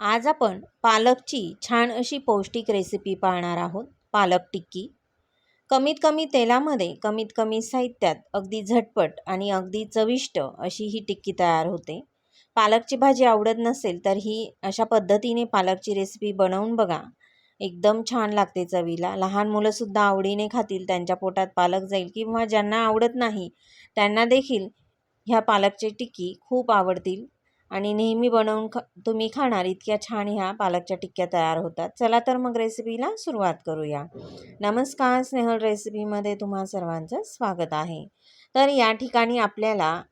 आज आपण पालकची छान अशी पौष्टिक रेसिपी पाहणार आहोत पालक टिक्की. कमीत कमी तेलामध्ये कमीत कमी साहित्यात अगदी झटपट आणि अगदी चविष्ट अशी ही टिक्की तयार होते. पालकची भाजी आवडत नसेल तर ही अशा पद्धतीने पालकची रेसिपी बनवून बघा. एकदम छान लागते चवीला. लहान मुलंसुद्धा आवडीने खातील त्यांच्या पोटात पालक जाईल किंवा ज्यांना आवडत नाही त्यांना देखील ह्या पालकची टिक्की खूप आवडतील. आणि नेहमी बनवून ख तुम्ही खाणार इतक्या छान ह्या पालकच्या टिक्क्या तयार होतात. चला तर मग रेसिपीला सुरुवात करूया. नमस्कार स्नेहल रेसिपीमध्ये तुम्हा सर्वांचं स्वागत आहे. तर या ठिकाणी आपल्याला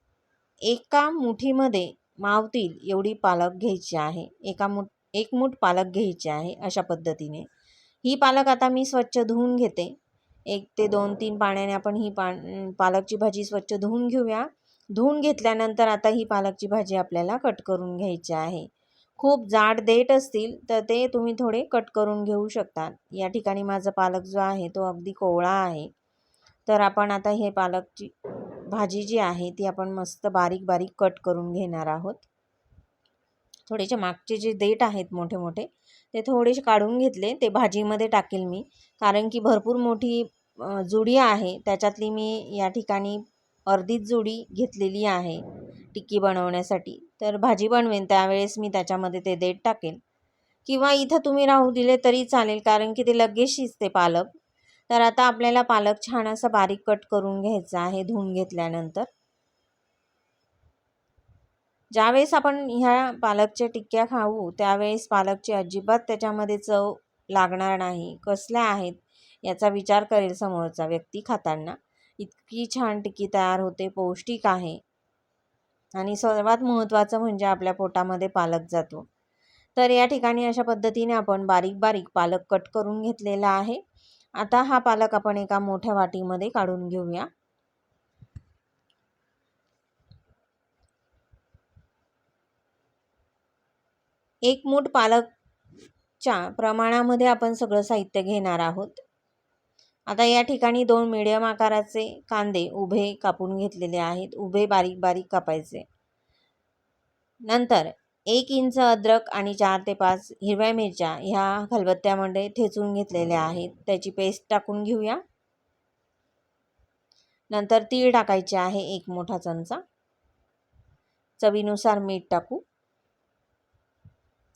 एका मुठीमध्ये मावतील एवढी पालक घ्यायची आहे. एका मुठ एक मूठ पालक घ्यायची आहे अशा पद्धतीने. ही पालक आता मी स्वच्छ धुवून घेते. एक ते दोन तीन पाण्याने आपण ही पा पालकची भाजी स्वच्छ धुवून घेऊया. धुवून घेतल्यानंतर आता ही पालकची भाजी आपल्याला कट करून घ्यायची आहे. खूप जाड देठ असतील तर ते तुम्ही थोडे कट करून घेऊ शकता. या ठिकाणी माझा पालक जो आहे तो अगदी कोवळा आहे. तर आपण आता हे पालकची भाजी जी आहे ती आपण मस्त बारीक बारीक कट करून घेणार आहोत. थोडेसे मागचे जे देठ आहेत मोठे मोठे ते थोडेसे काढून घेतले. ते भाजीमध्ये टाकेल मी. कारण की भरपूर मोठी जुडी आहे. त्याच्यातली मी या ठिकाणी अर्धीच जोडी घेतलेली आहे टिक्की बनवण्यासाठी. तर भाजी बनवेन त्यावेळेस मी त्याच्यामध्ये ते देठ टाकेन. किंवा इथं तुम्ही राहू दिले तरी चालेल कारण की ते लगेच शिजते पालक. तर आता आपल्याला पालक छान असं बारीक कट करून घ्यायचा आहे धुवून घेतल्यानंतर. ज्यावेळेस आपण ह्या पालकच्या टिक्क्या खाऊ त्यावेळेस पालकची अजिबात त्याच्यामध्ये चव लागणार नाही. कसल्या आहेत याचा विचार करेल समोरचा व्यक्ती खाताना. इतकी छान टिक्की तयार होते पौष्टिक आहे. आणि सर्वात महत्त्वाचं म्हणजे आपल्या पोटामध्ये पालक जातो. तर या ठिकाणी अशा पद्धतीने आपण बारीक बारीक पालक कट करून घेतलेला आहे. आता हा पालक आपण एका मोठ्या वाटीमध्ये काढून घेऊया. एक मूठ पालकच्या प्रमाणामध्ये आपण सगळं साहित्य घेणार आहोत. आता या ठिकाणी दोन मिडियम आकाराचे कांदे उभे कापून घेतलेले आहेत. उभे बारीक बारीक कापायचे. नंतर एक इंच अद्रक आणि चार ते पाच हिरव्या मिरच्या ह्या खलबत्त्यामध्ये ठेचून घेतलेल्या आहेत. त्याची पेस्ट टाकून घेऊया. नंतर तीळ टाकायचे आहे एक मोठा चमचा. चवीनुसार मीठ टाकू.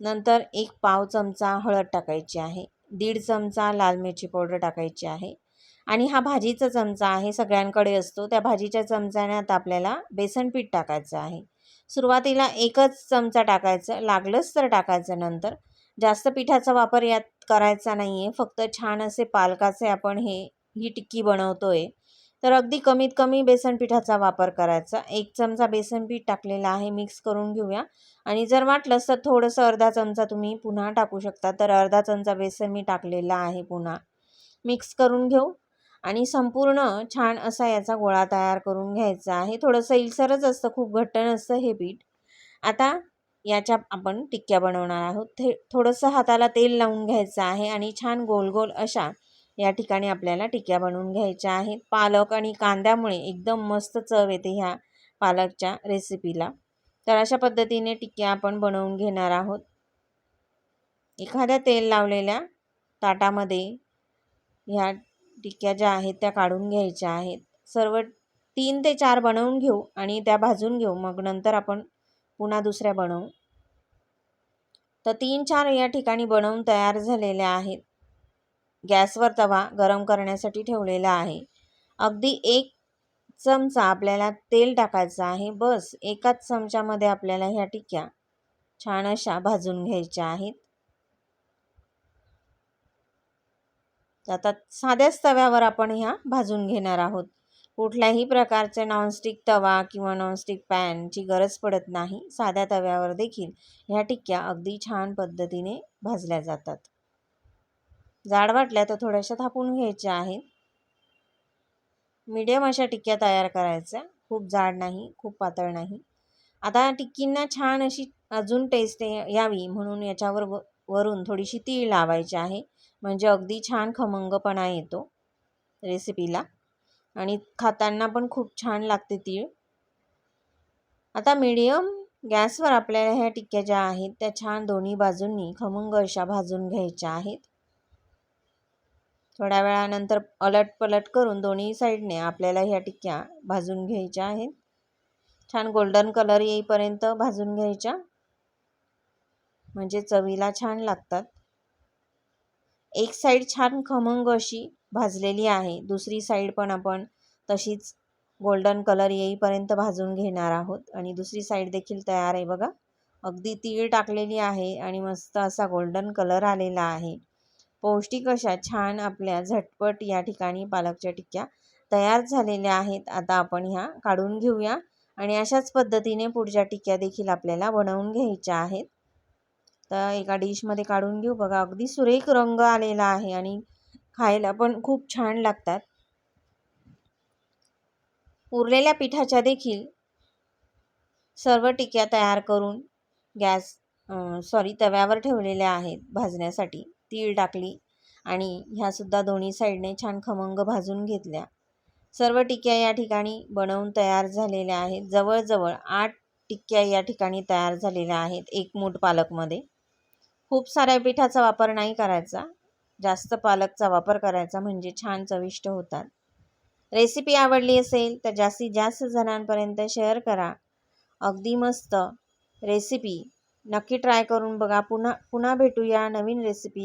नंतर एक पाव चमचा हळद टाकायची आहे. दीड चमचा लाल मिरची पावडर टाकायची आहे. आणि हा भाजीचा चमचा आहे सगळ्यांकडे असतो. त्या भाजीच्या चमच्याने आता आपल्याला बेसन पीठ टाकायचं आहे. सुरुवातीला एकच चमचा टाकायचं लागलंच तर टाकायचं नंतर. जास्त पिठाचा वापर यात करायचा नाही आहे फक्त छान असे पालकाचे आपण हे ही टिक्की बनवतो आहे तर अगदी कमीत कमी बेसन पिठाचा वापर करायचा. एक चमचा बेसन पीठ टाकलेला आहे मिक्स करून घेऊया. आणि जर वाटलंच तर थोडंसं अर्धा चमचा तुम्ही पुन्हा टाकू शकता. तर अर्धा चमचा बेसन मी टाकलेला आहे पुन्हा. मिक्स करून घेऊ. आणि संपूर्ण छान असा याचा गोळा तयार करून घ्यायचा आहे. थोडंसं इलसरच असतं खूप घट्ट नसतं हे पीठ. आता याच्या आपण टिक्क्या बनवणार आहोत. ते थोडंसं हाताला तेल लावून घ्यायचं आहे. आणि छान गोल गोल अशा या ठिकाणी आपल्याला टिक्क्या बनवून घ्यायच्या आहेत. पालक आणि कांद्यामुळे एकदम मस्त चव येते ह्या पालकच्या रेसिपीला तर अशा पद्धतीने टिक्क्या आपण बनवून घेणार आहोत. एखाद्या तेल लावलेल्या ताटामध्ये ह्या टिक्क्या ज्या आहेत त्या काढून घ्यायच्या आहेत. सर्व तीन ते चार बनवून घेऊ आणि त्या भाजून घेऊ. मग नंतर आपण पुन्हा दुसऱ्या बनवू. तर तीन चार या ठिकाणी बनवून तयार झालेल्या आहेत. गॅसवर तवा गरम करण्यासाठी ठेवलेला आहे. अगदी एक चमचा आपल्याला तेल टाकायचं आहे. बस एकाच चमच्यामध्ये आपल्याला ह्या टिक्क्या छान अशा भाजून घ्यायच्या आहेत. आता साध्याच तव्यावर आपण ह्या भाजून घेणार आहोत. कुठल्याही प्रकारचे नॉनस्टिक तवा किंवा नॉनस्टिक पॅनची गरज पडत नाही. साध्या तव्यावर देखील ह्या टिक्क्या अगदी छान पद्धतीने भाजल्या जातात. जाड वाटल्या तर थोड्याशा थापून घ्यायच्या आहेत. मीडियम अशा टिक्क्या तयार करायच्या. खूप जाड नाही खूप पातळ नाही. आता टिक्कींना छान अशी अजून टेस्ट यावी म्हणून याच्यावर वरून थोडीशी तीळ लावायची आहे. म्हणजे अगदी छान खमंगपणा येतो रेसिपीला आणि खाताना पण खूप छान लागते तीळ. आता मीडियम गॅसवर आपल्याला ह्या टिक्क्या ज्या आहेत त्या छान दोन्ही बाजूंनी खमंग अशा भाजून घ्यायच्या आहेत. थोड्या वेळानंतर अलट पलट करून दोन्ही साईडने आपल्याला ह्या टिक्क्या भाजून घ्यायच्या आहेत. छान गोल्डन कलर येईपर्यंत भाजून घ्यायच्या. म्हणजे चवीला छान लागतात. एक साईड छान खमंग अशी भाजलेली आहे. दुसरी साईड पण आपण तशीच गोल्डन कलर येईपर्यंत भाजून घेणार आहोत. आणि दुसरी साईड देखील तयार आहे बघा. अगदी तीळ टाकलेली आहे आणि मस्त असा गोल्डन कलर आलेला आहे. पौष्टिक अशा छान आपल्या झटपट या ठिकाणी पालकच्या टिक्क्या तयार झालेल्या आहेत. आता आपण ह्या काढून घेऊया आणि अशाच पद्धतीने पुढच्या टिक्क्या देखील आपल्याला बनवून घ्यायच्या आहेत. तर एका डिशमध्ये काढून घेऊ. बघा अगदी सुरेख रंग आलेला आहे आणि खायला पण खूप छान लागतात. उरलेल्या पिठाच्या देखील सर्व टिक्या तयार करून गॅस सॉरी तव्यावर ठेवलेल्या आहेत भाजण्यासाठी. तीळ टाकली आणि ह्यासुद्धा दोन्ही साईडने छान खमंग भाजून घेतल्या. सर्व टिक्या या ठिकाणी बनवून तयार झालेल्या आहेत. जवळजवळ आठ टिक्क्या या ठिकाणी तयार झालेल्या आहेत एक मूठ पालकमध्ये. खूप साऱ्या पिठाचा वापर नाही करायचा. जास्त पालकचा वापर करायचा म्हणजे छान चविष्ट होतात. रेसिपी आवडली असेल तर जास्तीत जास्त जणांपर्यंत शेअर करा. अगदी मस्त रेसिपी. नक्की ट्राय करून बघा. पुन्हा पुन्हा भेटूया नवीन रेसिपी